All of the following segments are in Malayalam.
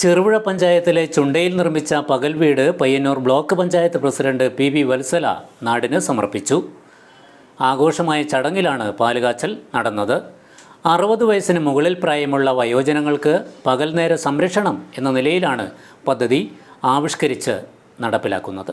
ചെറുപുഴ പഞ്ചായത്തിലെ ചുണ്ടയിൽ നിർമ്മിച്ച പകൽ വീട് Payyanur block panchayat president P V Valsala നാടിന് സമർപ്പിച്ചു. ആഘോഷമായ ചടങ്ങിലാണ് പാലുകാച്ചൽ നടന്നത്. അറുപത് വയസ്സിന് മുകളിൽ പ്രായമുള്ള വയോജനങ്ങൾക്ക് പകൽ നേര സംരക്ഷണം എന്ന നിലയിലാണ് പദ്ധതി ആവിഷ്കരിച്ച് നടപ്പിലാക്കുന്നത്.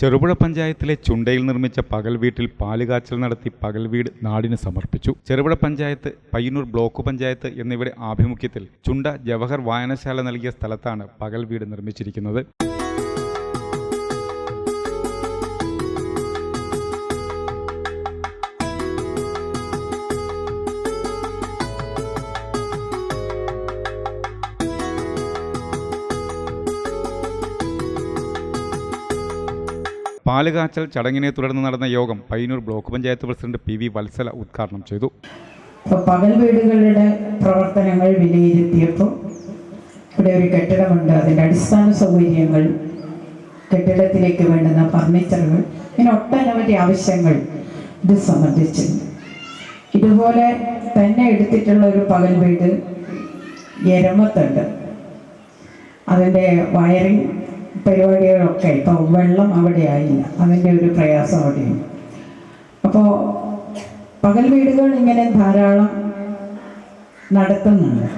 ചെറുപുഴ പഞ്ചായത്തിലെ ചുണ്ടയിൽ നിർമ്മിച്ച പകൽ വീട്ടിൽ പാലുകാച്ചൽ നടത്തി പകൽ വീട് നാടിന് സമർപ്പിച്ചു. ചെറുപുഴ പഞ്ചായത്ത് പയ്യന്നൂർ ബ്ലോക്ക് പഞ്ചായത്ത് എന്നിവയുടെ ആഭിമുഖ്യത്തിൽ ചുണ്ട ജവഹർ വായനശാല നൽകിയ സ്ഥലത്താണ് പകൽ വീട് നിർമ്മിച്ചിരിക്കുന്നത്. പാലുകാച്ചൽ ചടങ്ങിനെ തുടർന്ന് നടന്ന യോഗം Payyanur block panchayat president P V Valsala ഉദ്ഘാടനം ചെയ്തു. പകൽ വീടുകളുടെ പ്രവർത്തനങ്ങൾ വിലയിരുത്തിയപ്പോൾ ഇവിടെ ഒരു കെട്ടിടമുണ്ട്. അതിന്റെ അടിസ്ഥാന സൗകര്യങ്ങൾ കെട്ടിടത്തിലേക്ക് വേണ്ടുന്ന ഫർണിച്ചറുകൾ ഇങ്ങനെ ഒട്ടനവധി ആവശ്യങ്ങൾ ഇത് സംബന്ധിച്ചിട്ടുണ്ട്. ഇതുപോലെ തന്നെ എടുത്തിട്ടുള്ള ഒരു പകൽ വീട് എരമത്തുണ്ട്. അതിന്റെ വയറിംഗ് പരിപാടികളൊക്കെ ഇപ്പോൾ വെള്ളം അവിടെ ആയില്ല. അതിന്റെ ഒരു പ്രയാസം അവിടെയുണ്ട് അപ്പോൾ പകൽ വീടുകൾ ഇങ്ങനെ ധാരാളം നടത്തുന്നുണ്ട്.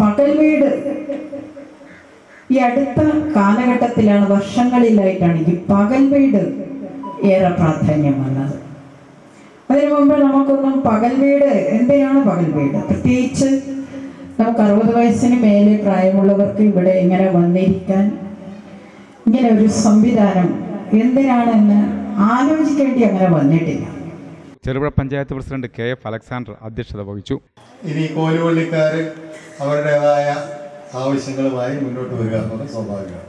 പകൽ വീട് ഈ അടുത്ത കാലഘട്ടത്തിലാണ് വർഷങ്ങളിലായിട്ടാണ് ഈ പകൽ വീട് ഏറെ പ്രാധാന്യം വന്നത്. അതിനു മുമ്പ് നമുക്കൊന്നും പകൽ വീട് എന്തിനാണ് പകൽ വീട്? പ്രത്യേകിച്ച് നമുക്ക് അറുപത് വയസ്സിന് മേലെ പ്രായമുള്ളവർക്ക് ഇവിടെ ഇങ്ങനെ വന്നിരിക്കാൻ ഇങ്ങനെ ഒരു സംവിധാനം എന്തിനാണെന്ന് ആലോചിക്കേണ്ടി അങ്ങനെ വന്നിട്ടില്ല. Cherupuzha panchayat president K F Alexander അധ്യക്ഷത വഹിച്ചു. ഇനി കോലുവള്ളിക്കാർ അവരുടേതായ ആവശ്യങ്ങളുമായി മുന്നോട്ട് വരിക എന്നുള്ളത് സ്വാഭാവികമാണ്.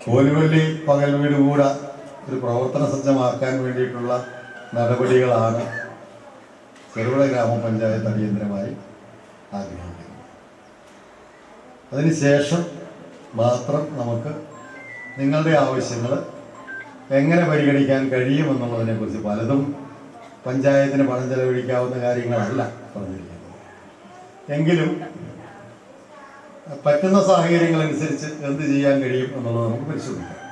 കോലുവള്ളി പകൽ വീട് കൂടെ ഒരു പ്രവർത്തന സജ്ജമാക്കാൻ വേണ്ടിയിട്ടുള്ള നടപടികളാണ് ചെറുപുഴ ഗ്രാമപഞ്ചായത്ത് അടിയന്തരമായി ആഗ്രഹിക്കുന്നത് അതിനുശേഷം മാത്രം നമുക്ക് നിങ്ങളുടെ ആവശ്യങ്ങൾ എങ്ങനെ പരിഗണിക്കാൻ കഴിയുമെന്നുള്ളതിനെക്കുറിച്ച് പലതും പഞ്ചായത്തിന് പണം ചെലവഴിക്കാവുന്ന കാര്യങ്ങളല്ല പറഞ്ഞിരിക്കുന്നത്. എങ്കിലും പറ്റുന്ന സാഹചര്യങ്ങൾ അനുസരിച്ച് എന്ത് ചെയ്യാൻ കഴിയും എന്നുള്ളത് നമുക്ക് പരിശോധിക്കാം.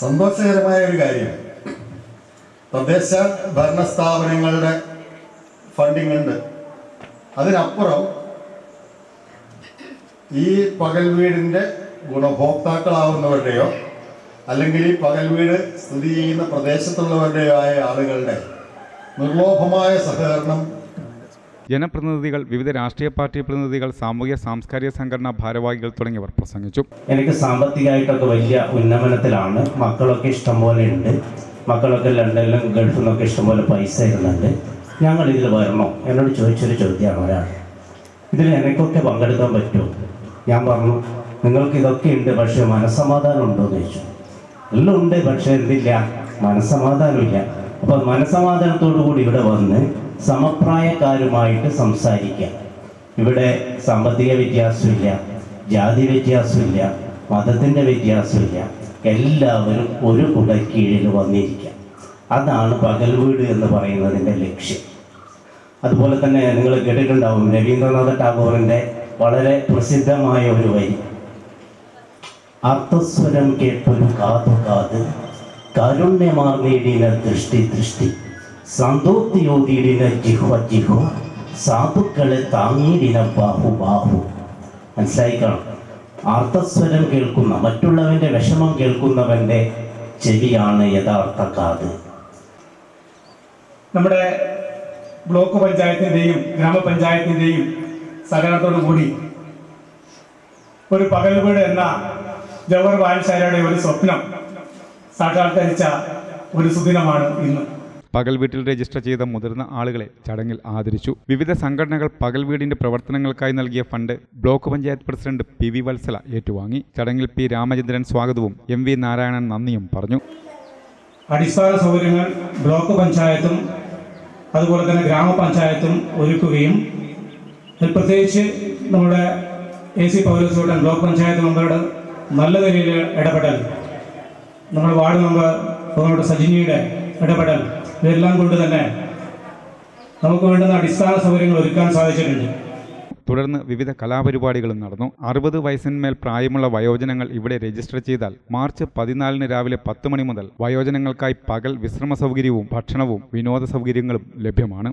സന്തോഷകരമായ ഒരു കാര്യമാണ് തദ്ദേശ ഭരണ സ്ഥാപനങ്ങളുടെ ഫണ്ടിങ് ഉണ്ട്. അതിനപ്പുറം ഈ പകൽ വീടിന്റെ ഗുണഭോക്താക്കളാവുന്നവരുടെയോ അല്ലെങ്കിൽ ഈ പകൽ വീട് സ്ഥിതി ചെയ്യുന്ന പ്രദേശത്തുള്ളവരുടെയോ ആയ ആളുകളുടെ നിർലോഭമായ സഹകരണം. ജനപ്രതിനിധികൾ വിവിധ രാഷ്ട്രീയ പാർട്ടി പ്രതിനിധികൾ സാമൂഹ്യ സാംസ്കാരിക സംഘടനാ ഭാരവാഹികൾ തുടങ്ങിയവർ പ്രസംഗിച്ചു. എനിക്ക് സാമ്പത്തികമായിട്ടൊക്കെ വലിയ ഉന്നമനത്തിലാണ്. മക്കളൊക്കെ ഇഷ്ടംപോലെ ഉണ്ട്. മക്കളൊക്കെ ലണ്ടനിലും ഗൾഫിൽ നിന്നൊക്കെ ഇഷ്ടംപോലെ പൈസ ഇരുന്നുണ്ട് ഞങ്ങൾ ഇതിൽ വരണോ? എന്നോട് ചോദിച്ചൊരു ചോദ്യമാണ് ഒരാൾ. ഇതിൽ എനിക്കൊക്കെ പങ്കെടുക്കാൻ പറ്റുമോ? ഞാൻ പറഞ്ഞു നിങ്ങൾക്ക് ഇതൊക്കെ ഉണ്ട് പക്ഷേ മനസ്സമാധാനം ഉണ്ടോ എന്ന് ചോദിച്ചു. എല്ലാം ഉണ്ട് പക്ഷേ എന്തില്ല മനസ്സമാധാനമില്ല. അപ്പോൾ മനസ്സമാധാനത്തോടു കൂടി ഇവിടെ വന്ന് സമപ്രായക്കാരുമായിട്ട് സംസാരിക്കാം. ഇവിടെ സാമ്പത്തിക വ്യത്യാസമില്ല ജാതി വ്യത്യാസമില്ല മതത്തിന്റെ വ്യത്യാസമില്ല എല്ലാവരും ഒരു കുടക്കീഴിൽ വന്നിരിക്കാം. അതാണ് പകൽ വീട് എന്ന് പറയുന്നതിന്റെ ലക്ഷ്യം. അതുപോലെ തന്നെ നിങ്ങൾ കേട്ടിട്ടുണ്ടാവും രവീന്ദ്രനാഥ ടാഗോറിന്റെ വളരെ പ്രസിദ്ധമായ ഒരു വരി അർത്ഥസ്വരം കേട്ടൊരു കാതു കാത് കാരുണ്യമാർന്നീടിന ദൃഷ്ടി ദൃഷ്ടി സന്തോക്തിയോതിടിന ജിഹ്വ ജിഹ്വ സാധുക്കളെ താങ്ങിയിടിന ബാഹു ബാഹു. മനസ്സിലായിക്കണം? ആർത്തസ്വരം കേൾക്കുന്ന മറ്റുള്ളവന്റെ വിഷമം കേൾക്കുന്നവന്റെ ചെവിയാണ് യഥാർത്ഥ കാത്. നമ്മുടെ ബ്ലോക്ക് പഞ്ചായത്തിന്റെയും ഗ്രാമപഞ്ചായത്തിന്റെയും സഹകരണത്തോടു കൂടി ഒരു പകൽ വീട് എന്ന ജവഹർ വായനശാലയുടെ ഒരു സ്വപ്നം സാക്ഷാത്കരിച്ച ഒരു സുദിനമാണ് ഇന്ന്. പകൽ വീട്ടിൽ രജിസ്റ്റർ ചെയ്ത മുതിർന്ന ആളുകളെ ചടങ്ങിൽ ആദരിച്ചു. വിവിധ സംഘടനകൾ പകൽ വീടിന്റെ പ്രവർത്തനങ്ങൾക്കായി നൽകിയ fund block panchayat president P V Valsala ഏറ്റുവാങ്ങി. ചടങ്ങിൽ പി രാമചന്ദ്രൻ സ്വാഗതവും എം വി നാരായണൻ നന്ദിയും പറഞ്ഞു. അടിസ്ഥാന സൗകര്യങ്ങൾ ബ്ലോക്ക് പഞ്ചായത്തും അതുപോലെ തന്നെ ഗ്രാമപഞ്ചായത്തും ഒരുക്കുകയും അതിൽ പ്രത്യേകിച്ച് നമ്മുടെ എ സി പൗരസ്വട്ടൻ ബ്ലോക്ക് പഞ്ചായത്ത് മെമ്പറുടെ നല്ല നിലയിൽ ഇടപെടൽ നമ്മുടെ വാർഡ് മെമ്പർ നമ്മുടെ സജിനിയുടെ ഇടപെടൽ ഇതെല്ലാം കൊണ്ട് തന്നെ നമുക്ക് വേണ്ടുന്ന അടിസ്ഥാന സൗകര്യങ്ങൾ ഒരുക്കാൻ സാധിച്ചിട്ടുണ്ട്. തുടർന്ന് വിവിധ കലാപരിപാടികളും നടന്നു. അറുപത് വയസ്സിന്മേൽ പ്രായമുള്ള വയോജനങ്ങൾ ഇവിടെ രജിസ്റ്റർ ചെയ്താൽ മാർച്ച് പതിനാലിന് രാവിലെ പത്ത് മണി മുതൽ വയോജനങ്ങൾക്കായി പകൽ വിശ്രമ സൗകര്യവും ഭക്ഷണവും വിനോദ സൗകര്യങ്ങളും ലഭ്യമാണ്.